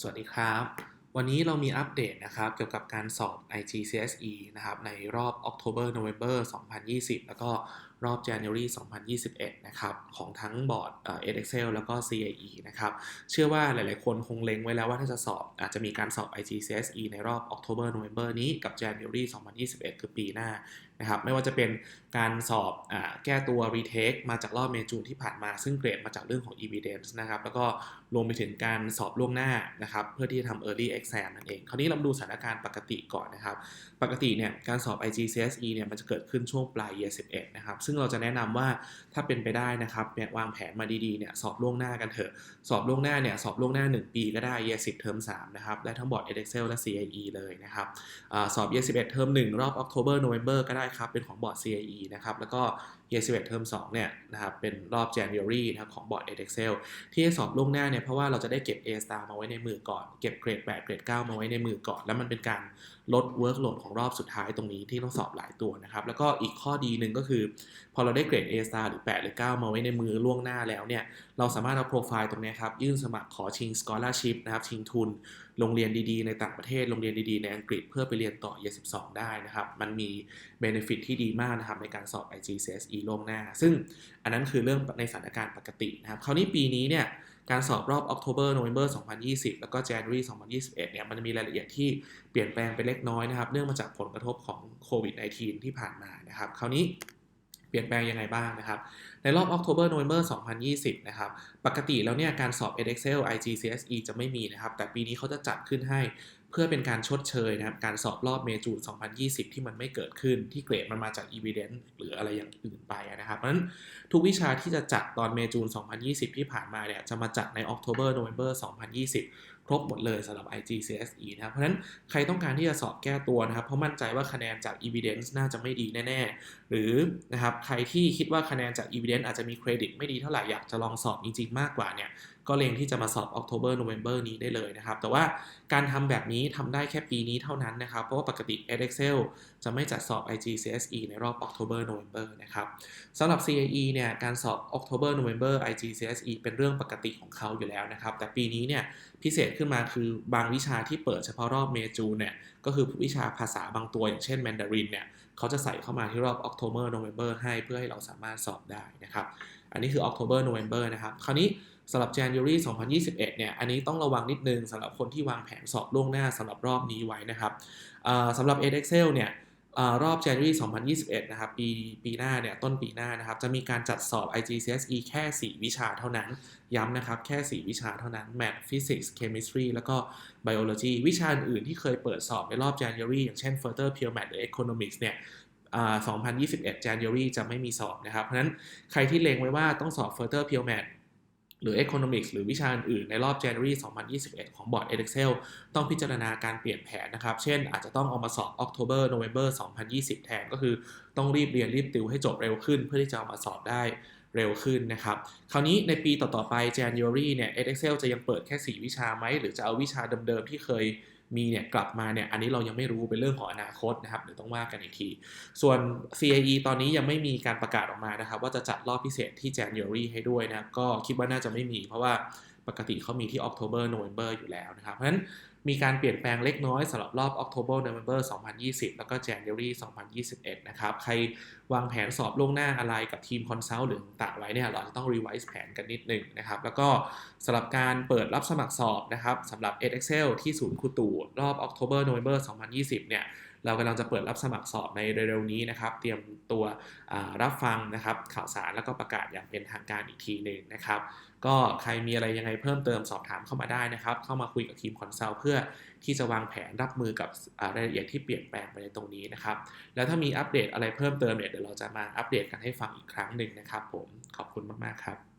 สวัสดีครับ วันนี้เรามีอัปเดตนะครับ เกี่ยวกับการสอบ IGCSE นะครับ ในรอบ October November 2020 แล้วก็ รอบ January 2021 นะครับของทั้งบอร์ดเอ่อ Excel แล้วก็ CAE นะครับ เชื่อว่าหลายๆ คนคงเล็งไว้แล้วว่าถ้าจะสอบอาจจะมีการสอบ IGCSE ในรอบ October November นี้กับ January 2021 คือปีหน้านะครับไม่ว่าจะเป็นการสอบอแก้ตัว retake มาจากรอบเมจูนที่ผ่านมา ซึ่งเกรดมาจากเรื่องของ evidence นะครับ แล้วก็รวมไปถึงการสอบล่วงหน้านะครับ เพื่อที่จะทำ early exam นั่นเอง คราวนี้เรามาดูสถานการณ์ปกติก่อนนะครับ ปกติเนี่ยการสอบ IGCSE เนี่ยมันจะเกิดขึ้นช่วงปลาย year 11 นะครับซึ่งเราจะแนะนำว่าถ้าเป็นไปได้นะครับเนี่ยวางแผนมาดีๆเนี่ยสอบล่วงหน้ากันเถอะ สอบล่วงหน้าเนี่ยสอบล่วงหน้า 1 ปีก็ได้ year 10เทอม3นะครับได้ทั้งบอร์ด Excel และ CIE เลยนะครับอสอบ year 11เทอม1รอบ October November ก็ได้ครับเป็นของบอร์ด CIE นะครับแล้วก็ year 11 เทอม2เนี่ยนะครับเป็นรอบ January นะครับของบอร์ด Excel ที่ให้สอบล่วงหน้าเนี่ยเพราะว่าเราจะได้เก็บ A star มาไว้ในมือก่อน เก็บเกรด8เกรด9มาไว้ในมือก่อน แล้วมันเป็นการลด workload ของรอบสุดท้ายตรงนี้ที่ต้องสอบหลายตัวนะครับแล้วก็อีกข้อดีหนึ่งก็คือ พอเราได้เกรด A star หรือ 8 หรือ 9 มาไว้ในมือล่วงหน้าแล้วเนี่ยเราสามารถเอาโปรไฟล์ตรงนี้ครับยื่นสมัครขอชิง scholarship นะครับชิงทุนโรงเรียนดีๆในต่างประเทศ โรงเรียนดีๆในอังกฤษเพื่อไปเรียนต่อ year 12 ได้นะครับ มันมี benefit ที่ดีมากนะครับในการสอบ IGCSE ล่วงหน้า ซึ่งอันนั้นคือเรื่องในสถานการณ์ปกตินะครับ คราวนี้ปีนี้เนี่ยการสอบรอบ October November 2020 แล้วก็ January 2021 เนี่ยมันมีรายละเอียดที่เปลี่ยนแปลงไปเล็กน้อยนะครับ เนื่องมาจากผลกระทบของโควิด -19 ที่ผ่านมานะครับ คราวนี้ ปลี่ยนแปลงยังไงบ้างนะครับ ในรอบ October November 2020 นะครับ ปกติแล้วเนี่ยการสอบ Excel IGCSE จะไม่มีนะครับ แต่ปีนี้เขาจะจัดขึ้นให้เพื่อเป็นการชดเชยนะครับ การสอบรอบเมจูน 2020 ที่มันไม่เกิดขึ้นที่เกรดมันมาจาก evidence หรืออะไรอย่างอื่นไปนะครับ เพราะฉะนั้นทุกวิชาที่จะจัดตอนเมจูน 2020 ที่ผ่านมาเนี่ยจะมาจัดใน October November 2020 ครบหมดเลยสำหรับ IGCSE นะครับเพราะฉะนั้นใครต้องการที่จะสอบแก้ตัวนะครับ เพราะมั่นใจว่าคะแนนจาก evidence น่าจะไม่ดีแน่ ๆ หรือนะครับใครที่คิดว่าคะแนนจาก evidence อาจจะมีเครดิตไม่ดีเท่าไหร่อยากจะลองสอบจริงๆมากกว่าเนี่ย ก็เลงที่จะมาสอบ October November นี้ได้เลยนะครับ แต่ว่าการทำแบบนี้ทำได้แค่ปีนี้เท่านั้นนะครับ เพราะว่าปกติ Excel จะไม่จัดสอบ IGCSE ในรอบ October November นะครับสำหรับ CAE เนี่ยการสอบ October November IGCSE เป็นเรื่องปกติของเขาอยู่แล้วนะครับ แต่ปีนี้เนี่ยพิเศษขึ้นมาคือบางวิชาที่เปิดเฉพาะรอบเมจูเนี่ยก็คือวิชาภาษาบางตัวอย่างเช่น Mandarin เนี่ยเขาจะใส่เข้ามาที่รอบ October November ให้เพื่อให้เราสามารถสอบได้นะครับ อันนี้คือ October November นะครับ คราวนี้สำหรับ January 2021 เนี่ย อันนี้ต้องระวังนิดนึงสำหรับคนที่วางแผนสอบล่วงหน้าสำหรับรอบนี้ไว้นะครับสำหรับ Excel เนี่ย รอบ January 2021 นะครับ ปีปีหน้าเนี่ย ต้นปีหน้านะครับ จะมีการจัดสอบ IGCSE แค่ 4 วิชาเท่านั้น ย้ำนะครับ แค่ 4 วิชาเท่านั้น Math Physics Chemistry แล้วก็ Biology วิชาอื่นที่เคยเปิดสอบในรอบ January อย่างเช่น Further Pure Math หรือ Economics เนี่ย2021 January จะไม่มีสอบนะครับ เพราะนั้นใครที่เลงไว้ว่าต้องสอบ Further Pure Math หรือ Economics หรือวิชาอื่นในรอบ January 2021 ของบอร์ด Excel ต้องพิจารณาการเปลี่ยนแผนนะครับ เช่นอาจจะต้องเอามาสอบ October November 2020 แทนก็คือต้องรีบเรียนรีบติวให้จบเร็วขึ้น เพื่อที่จะเอามาสอบได้เร็วขึ้นนะครับ คราวนี้ในปีต่อ ๆ ไป January เนี่ย Excel จะยังเปิดแค่ 4 วิชาไหม หรือจะเอาวิชาเดิม ๆ ที่เคย มีเนี่ยกลับมาเนี่ยอันนี้เรายังไม่รู้เป็นเรื่องของอนาคตนะครับเดี๋ยวต้องว่ากันอีกที ส่วน CIE ตอนนี้ยังไม่มีการประกาศออกมานะครับ ว่าจะจัดรอบพิเศษที่ January ให้ด้วยนะก็คิดว่าน่าจะไม่มี เพราะว่าปกติเขามีที่ October November อยู่แล้วนะครับเพราะฉะนั้น มีการเปลี่ยนแปลงเล็กน้อยสำหรับรอบ October November 2020 แล้วก็ January 2021 นะครับ ใครวางแผนสอบล่วงหน้าอะไรกับทีมคอนซัลท์หรือต่างไว้เนี่ย เราจะต้อง revise แผนกันนิดหนึ่งนะครับ แล้วก็สำหรับการเปิดรับสมัครสอบนะครับสำหรับ Excel ที่ศูนย์ครูตู่รอบ October November 2020 เนี่ยเรากำลังจะเปิดรับสมัครสอบในเร็วๆนี้นะครับ เตรียมตัวรับฟังนะครับ ข่าวสารแล้วก็ประกาศอย่างเป็นทางการอีกทีหนึ่งนะครับ ก็ใครมีอะไรยังไงเพิ่มเติมสอบถามเข้ามาได้นะครับ เข้ามาคุยกับทีมคอนซัลท์เพื่อที่จะวางแผนรับมือกับรายละเอียดที่เปลี่ยนแปลงไปในตรงนี้นะครับ แล้วถ้ามีอัปเดตอะไรเพิ่มเติมเนี่ยเดี๋ยวเราจะมาอัปเดตกันให้ฟังอีกครั้งหนึ่งนะครับผมขอบคุณมากๆครับ